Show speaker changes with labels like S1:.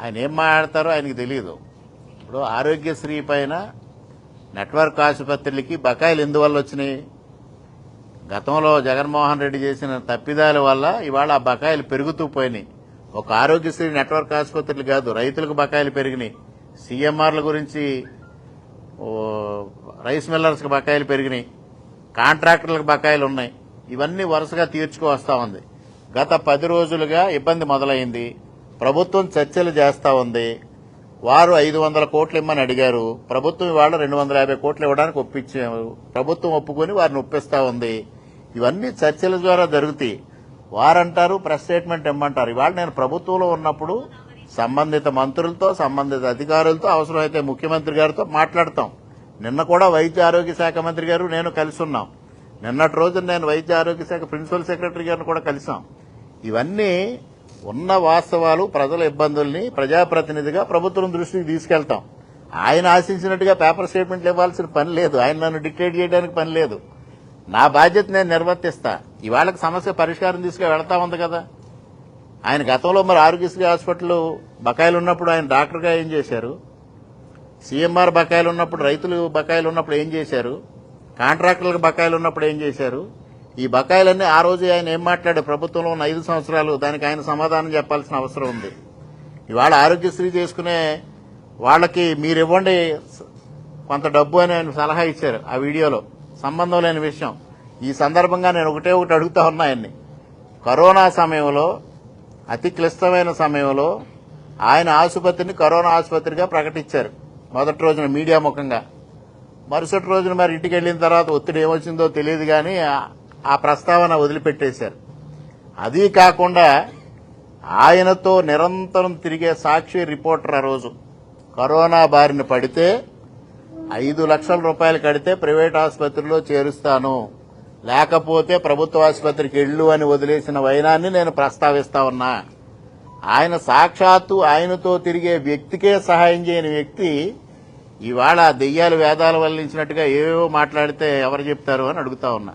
S1: ఆయన ఏం మాట్లాడతారో ఆయనకి తెలియదు ఇప్పుడు ఆరోగ్యశ్రీ పైన నెట్వర్క్ ఆసుపత్రులకి బకాయిలు ఎందువల్ల వచ్చినాయి? గతంలో జగన్మోహన్ రెడ్డి చేసిన తప్పిదాల వల్ల ఇవాళ ఆ బకాయిలు పెరుగుతూ పోయినాయి. ఒక ఆరోగ్యశ్రీ నెట్వర్క్ ఆసుపత్రులు కాదు రైతులకు బకాయిలు పెరిగినాయి. సీఎంఆర్ల గురించి రైస్ మిల్లర్స్కి బకాయిలు పెరిగినాయి. కాంట్రాక్టర్లకు బకాయిలు ఉన్నాయి. ఇవన్నీ వరుసగా తీర్చుకు వస్తా ఉంది. గత పది రోజులుగా ఇబ్బంది మొదలైంది. ప్రభుత్వం చర్చలు చేస్తూ ఉంది. వారు ఐదు వందల కోట్లు ఇమ్మని అడిగారు. ప్రభుత్వం ఇవాళ రెండు వందల యాభై కోట్లు ఇవ్వడానికి ఒప్పించారు. ప్రభుత్వం ఒప్పుకొని వారిని ఒప్పిస్తూ ఉంది. ఇవన్నీ చర్చల ద్వారా జరుగుతాయి. వారంటారు ప్రెస్ స్టేట్మెంట్ ఇమ్మంటారు. ఇవాళ నేను ప్రభుత్వంలో ఉన్నప్పుడు సంబంధిత మంత్రులతో సంబంధిత అధికారులతో అవసరమైతే ముఖ్యమంత్రి గారితో మాట్లాడతాం. నిన్న కూడా వైద్య ఆరోగ్య శాఖ మంత్రి గారు నేను కలిసి ఉన్నాం. నిన్నటి రోజు నేను వైద్య ఆరోగ్య శాఖ ప్రిన్సిపల్ సెక్రటరీ గారిని కూడా కలిసాం. ఇవన్నీ ఉన్న వాస్తవాలు ప్రజల ఇబ్బందుల్ని ప్రజాప్రతినిధిగా ప్రభుత్వం దృష్టికి తీసుకెళ్తాం. ఆయన ఆశించినట్టుగా పేపర్ స్టేట్మెంట్లు ఇవ్వాల్సిన పని లేదు. ఆయన నన్ను డిక్టేట్ చేయడానికి పని లేదు. నా బాధ్యత నేను నిర్వర్తిస్తా. ఇవాళకి సమస్య పరిష్కారం తీసుకు వెళ్తా ఉంది కదా. ఆయన గతంలో మరి ఆరోగ్యశ్రీ హాస్పిటల్ బకాయిలు ఉన్నప్పుడు ఆయన డాక్టర్గా ఏం చేశారు? సీఎంఆర్ బకాయిలు ఉన్నప్పుడు రైతులు బకాయిలు ఉన్నప్పుడు ఏం చేశారు? కాంట్రాక్టర్లకు బకాయిలు ఉన్నప్పుడు ఏం చేశారు? ఈ బకాయిలన్నీ ఆ రోజు ఆయన ఏం మాట్లాడే ప్రభుత్వంలో ఉన్న ఐదు సంవత్సరాలు దానికి ఆయన సమాధానం చెప్పాల్సిన అవసరం ఉంది. ఇవాళ ఆరోగ్యశ్రీ చేసుకునే వాళ్ళకి మీరు ఇవ్వండి కొంత డబ్బు అని ఆయన సలహా ఇచ్చారు ఆ వీడియోలో. సంబంధం లేని విషయం. ఈ సందర్భంగా నేను ఒకటే ఒకటి అడుగుతా ఉన్నా ఆయన్ని. కరోనా సమయంలో అతి క్లిష్టమైన సమయంలో ఆయన ఆసుపత్రిని కరోనా ఆసుపత్రిగా ప్రకటించారు. మొదటి రోజున మీడియా ముఖంగా. మరుసటి రోజున మరి ఇంటికి వెళ్ళిన తర్వాత ఒత్తిడి ఏమొచ్చిందో తెలియదు కానీ ఆ ప్రస్తావన వదిలిపెట్టేశారు. అది కాకుండా ఆయనతో నిరంతరం తిరిగే సాక్షి రిపోర్టర్ ఆ రోజు. కరోనా బారిన పడితే ఐదు లక్షల రూపాయలు కడితే ప్రైవేట్ ఆసుపత్రిలో చేరుస్తాను. లేకపోతే ప్రభుత్వ ఆసుపత్రికి వెళ్ళు అని వదిలేసిన వైనాన్ని నేను ప్రస్తావిస్తా ఉన్నా. ఆయన సాక్షాత్తు ఆయనతో తిరిగే వ్యక్తికే సహాయం చేయని వ్యక్తి ఇవాళ దెయ్యాలు వేదాలు వల్లించినట్టుగా ఏవేవో మాట్లాడితే ఎవరు చెప్తారు అని అడుగుతా ఉన్నా.